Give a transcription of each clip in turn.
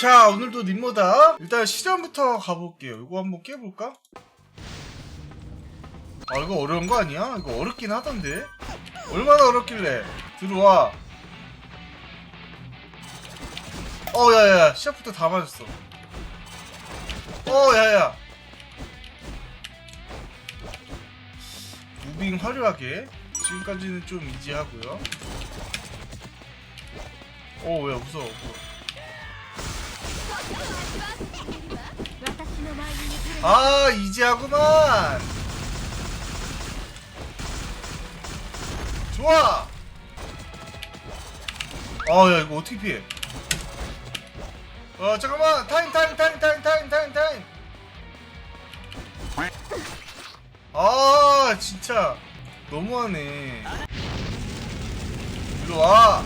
자 오늘도 님모다. 일단 실험부터 가볼게요. 이거 한번 깨볼까? 아 이거 어려운 거 아니야? 이거 어렵긴 하던데. 얼마나 어렵길래? 들어와. 어 야야야. 시작부터 다 맞았어. 어 야야. 무빙 화려하게 지금까지는 좀 이지하고요. 어, 오, 왜 무서워. 아, 이지하구만! 좋아! 아, 야, 이거 어떻게 피해? 어, 잠깐만! 타임, 타임, 타임, 타임, 타임, 타임, 타임! 아, 진짜. 너무하네 일로 와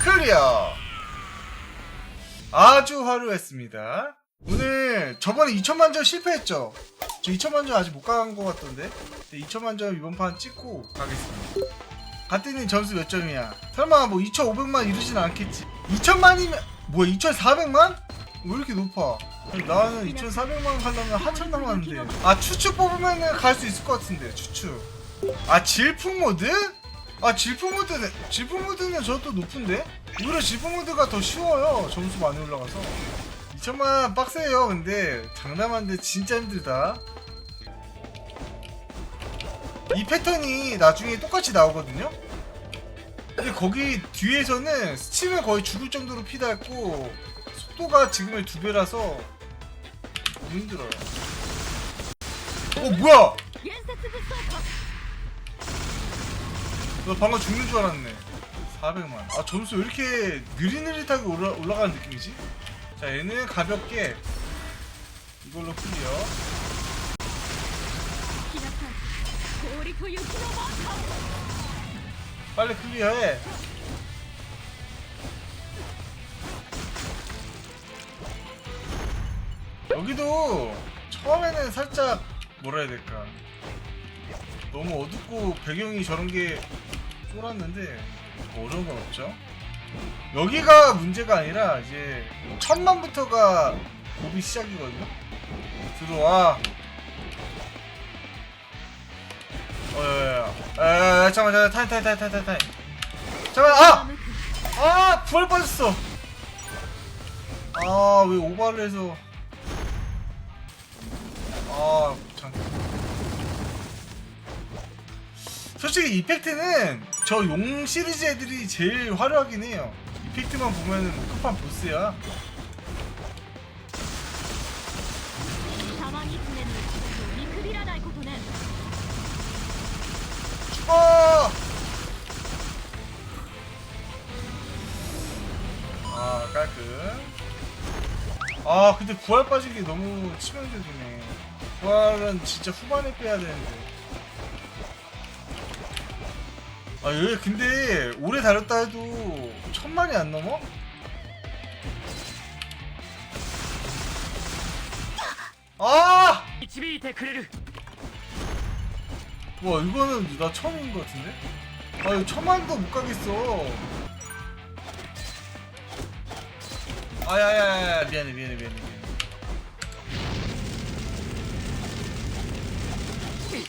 클리어 아주 화려했습니다. 오늘 저번에 2천만 점 실패했죠? 저 2천만 점 아직 못 간 것 같던데? 2천만 점 이번 판 찍고 가겠습니다. 가띠님 점수 몇 점이야? 설마 뭐 2,500만 이르진 않겠지? 2천만이면 뭐야 2,400만? 왜 이렇게 높아? 나는 2,400만 가려면 한참 남았는데 아 추측 뽑으면은 갈 수 있을 것 같은데 추측 아 질풍 모드? 아 질풍 모드는 질풍 모드는 저도 높은데? 오히려 질풍 모드가 더 쉬워요 점수 많이 올라가서 2천만 빡세요 근데 장담한데 진짜 힘들다 이 패턴이 나중에 똑같이 나오거든요 근데 거기 뒤에서는 스치면 거의 죽을 정도로 피 닳고 속도가 지금의 두 배라서 힘들어요. 어 뭐야? 나 방금 죽는 줄 알았네. 400만. 아 점수 왜 이렇게 느릿느릿하게 올라, 올라가는 느낌이지? 자 얘는 가볍게 이걸로 풀려. 빨리 클리어해. 여기도 처음에는 살짝 뭐라 해야 될까. 너무 어둡고 배경이 저런 게 쫄았는데 어려운 건 없죠. 여기가 문제가 아니라 이제 천만부터가 고비 시작이거든요. 들어와. 어야야야. 잠깐만 잠깐만. 타임 타임 타임 타임 타임 잠깐만 아! 向く아 부활 빠졌어. 아 왜 오바를 해서 아, 참. 솔직히 이펙트는 저 용 시리즈 애들이 제일 화려하긴 해요. 이펙트만 보면은 급한 보스야. 어! 아 깔끔 아 근데 부활 빠지기 너무 치명적이네 부활은 진짜 후반에 빼야 되는데. 아, 여기 근데 오래 다녔다 해도 천만이 안 넘어? 아! 와, 이거는 나 처음인 것 같은데? 아, 이거 천만도 못 가겠어. 아야야야, 미안해, 미안해, 미안해. 미안해.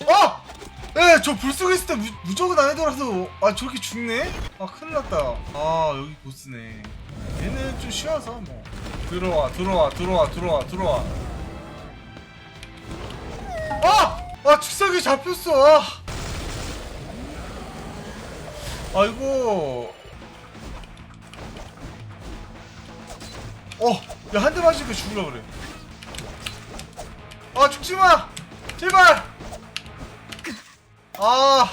어! 예, 저불 쓰고 있을 때 무, 무조건 안 해더라도 아 저렇게 죽네? 아 큰일 났다 아 여기 보스네 얘는 좀 쉬워서 뭐 들어와 들어와 들어와 들어와 들어와 아! 아 축석이 잡혔어 아. 아이고 어! 야 한 대 맞으니까 죽으려 그래 아 죽지마! 제발! 아.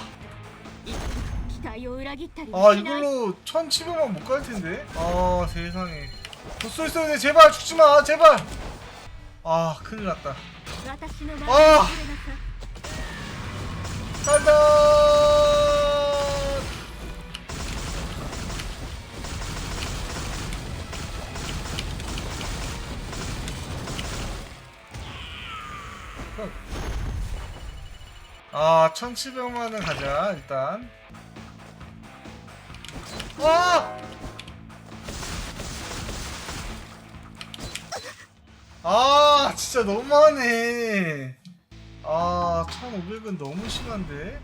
아 이걸로 1700만 못 갈 텐데. 아 세상에. 도수 있었는데 제발 죽지 마 제발. 아 큰일 났다. 아. 간다. 1700만원 가자 일단. 아! 아 진짜 너무하네. 아 1500은 너무 심한데?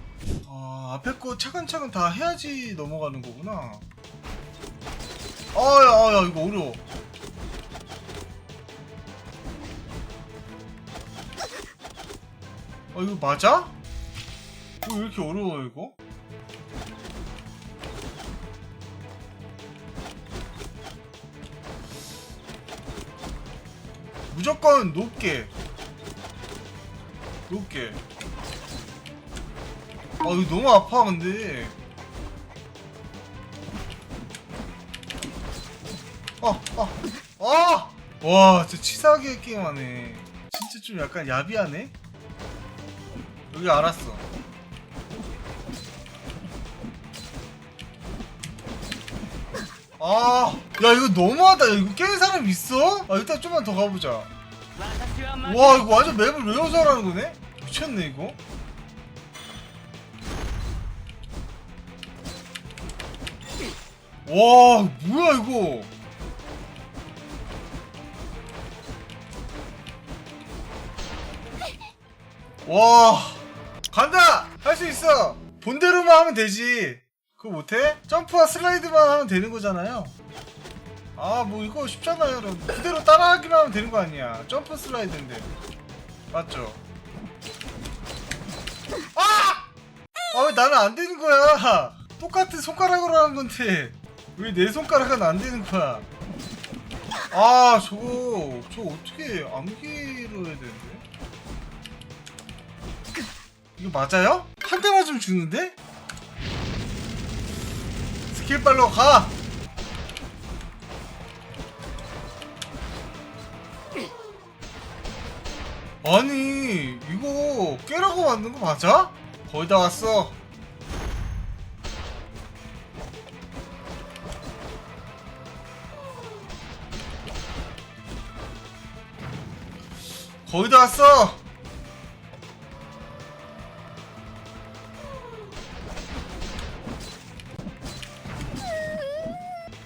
아 앞에 거 차근차근 다 해야지 넘어가는 거구나. 아야 아, 야, 이거 어려워. 아 이거 맞아? 왜 이렇게 어려워 이거? 무조건 높게. 높게. 아 이거 너무 아파 근데. 아아아와 진짜 치사하게 게임하네. 진짜 좀 약간 야비하네? 여기 알았어 아, 야 이거 너무하다. 야, 이거 깨는 사람 있어? 아 일단 좀만 더 가보자. 와 이거 완전 맵을 외워서 하라는 거네? 미쳤네 이거. 와 뭐야 이거? 와 간다 할 수 있어 본대로만 하면 되지 그거 못해? 점프와 슬라이드만 하면 되는 거잖아요 아 뭐 이거 쉽잖아요 여러분 그대로 따라하기만 하면 되는 거 아니야 점프 슬라이드인데 맞죠? 아! 아왜 나는 안 되는 거야 똑같은 손가락으로 하는 건데 왜 내 손가락은 안 되는 거야 아 저거 저거 어떻게 암기로 해야 되는데 이거 맞아요? 한 대 맞으면 죽는데? 스킬발로 가! 아니 이거 깨라고 만든 거 맞아? 거의 다 왔어 거의 다 왔어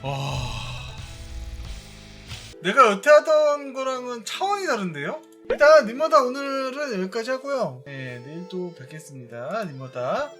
와 내가 여태 하던 거랑은 차원이 다른데요? 일단 님마다 오늘은 여기까지 하고요. 네 내일 또 뵙겠습니다 님마다